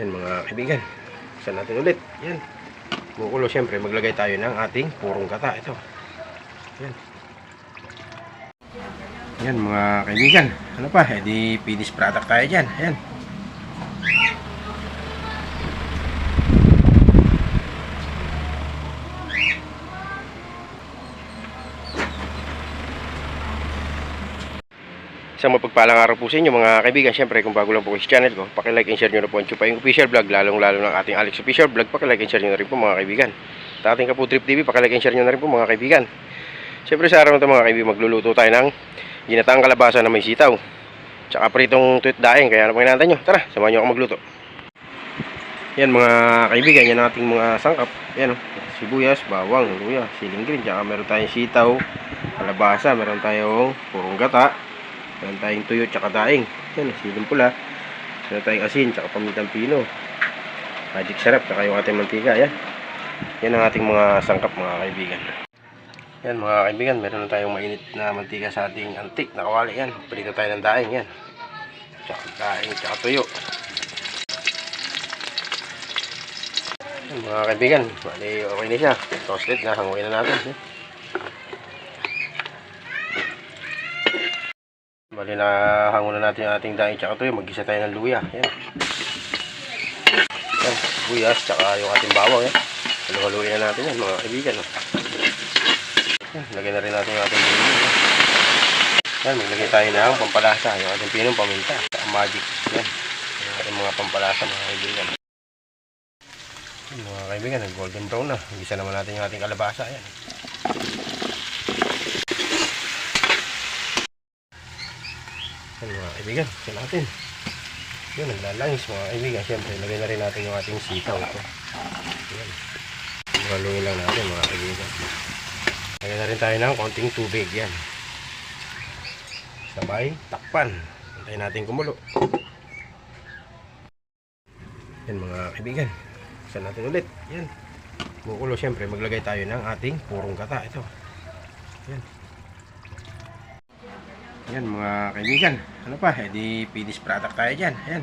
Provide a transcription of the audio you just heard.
Yan mga kaibigan. Isa natin ulit. Yan. Bukulo siyempre maglagay tayo ng ating purong gata. Ito. Yan. Yan mga kaibigan. Ano pa? Eh di finished product tayo dyan. Yan. Isang mapagpalang araw po sa inyo mga kaibigan. Siyempre kung bago lang po sa channel ko, pakilike and share nyo na po ang Chupayong Official Vlog, lalong lalo ng ating Alex Official Vlog, pakilike and share nyo na rin po mga kaibigan. Sa ating Kapo Trip TV, pakilike and share nyo na rin po mga kaibigan. Siyempre sa araw na ito mga kaibigan, magluluto tayo ng ginataang kalabasa na may sitaw. Tsaka pritong tuwit daing, kaya ano pang inaantay nyo? Tara, samahan nyo ako magluto. Yan mga kaibigan, yan ang ating mga sangkap. Yan o, sibuyas, bawang, luya, siling green, tsaka meron tayong sitaw, kalabasa, meron tayong purong gata, meron tayong tuyo, tsaka daing. Yan, siling pula, meron tayong asin, tsaka pamintang pino, magic sarap, tsaka yung ating mantika. Yan, yan ang ating mga sangkap mga kaibigan. Yan mga kaibigan, meron na tayong mainit na mantika sa ating antik na kawali. Yan, palito tayo ng daing. Yan, tsaka daing, tsaka tuyo. Yan, mga kaibigan, bali okay na siya. Toasted na, hanguin na natin. eh. Bali na hango na natin yung ating daing tsaka tuyo. Mag-isa tayo ng luya. Yan. Yan, sibuyas tsaka yung ating bawang. Yan. Halu-haluin na natin yan mga kaibigan. oh. Yan, lagyan na rin natin yung ating pinong. Yan, maglagay tayo ng pampalasa. Yung ating pinong paminta. Magic. Yan. Yung ating mga pampalasa mga kaibigan. Yan, mga kaibigan, golden brown na. Igisa naman natin yung ating kalabasa. Yan. Yan mga kaibigan, ito natin. Yan, naglalangis mga kaibigan. Siyempre, lagay na rin natin yung ating sitaw. Ito. Yan. Haluin lang natin mga kaibigan. Lagyan na rin tayo ng konting tubig. Yan. Sabay, takpan. Antayin natin kumulo. Yan mga kaibigan. Isa natin ulit. Yan. Bukulo siyempre maglagay tayo ng ating purong gata. Ito. Yan. Yan mga kaibigan. Ano pa? Eh di finished product tayo dyan. Yan.